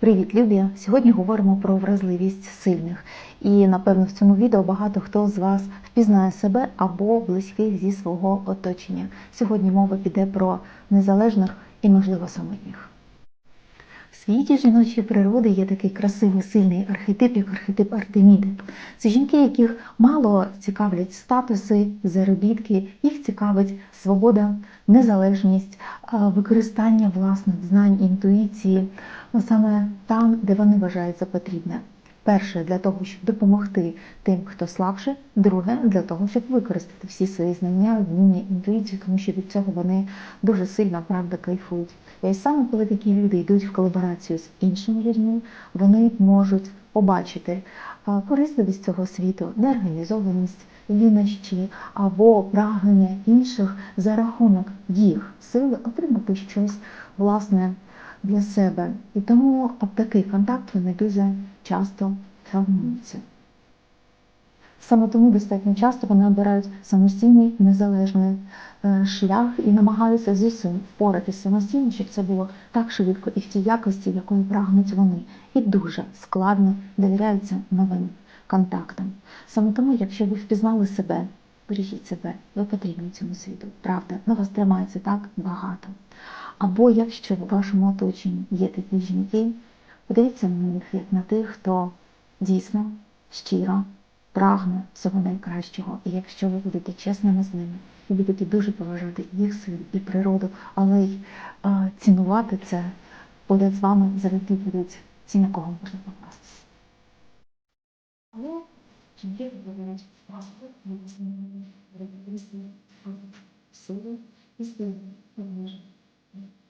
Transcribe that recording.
Привіт, любі! Сьогодні говоримо про вразливість сильних. І напевно в цьому відео багато хто з вас впізнає себе або близьких зі свого оточення. Сьогодні мова піде про незалежних і, можливо, самотніх. Світі жіночої природи є такий красивий сильний архетип, як архетип Артеміди. Це жінки, яких мало цікавлять статуси, заробітки, їх цікавить свобода, незалежність, використання власних знань, інтуїції ну, саме там, де вони вважаються потрібне. Перше для того, щоб допомогти тим, хто слабше. Друге для того, щоб використати всі свої знання, вміння, інтуїцію, тому що від цього вони дуже сильно правда кайфують. І саме коли такі люди йдуть в колаборацію з іншими людьми, вони можуть побачити корисливість цього світу, неорганізованість, лінощі або прагнення інших за рахунок їх сили отримати щось власне для себе. І тому такий контакт вони дуже часто травмуються. Саме тому достатньо часто вони обирають самостійний незалежний е, шлях і намагаються з усім впоратися самостійно, щоб це було так швидко і в тій якості, якої прагнуть вони. І дуже складно довіряються новим контактам. Саме тому, якщо ви впізнали себе, бережіть себе, ви потрібні цьому світу. Правда, на вас тримається так багато. Або якщо в вашому оточенні є такі жінки, подивіться на них як на тих, хто дійсно щиро прагне всього найкращого. І якщо ви будете чесними з ними, ви будете дуже поважати їх сил і природу, але й е, цінувати це, поряд з вами завжди будуть ті, на кого можна покластися. Але жінки вибирають сили і сили. Mm-hmm.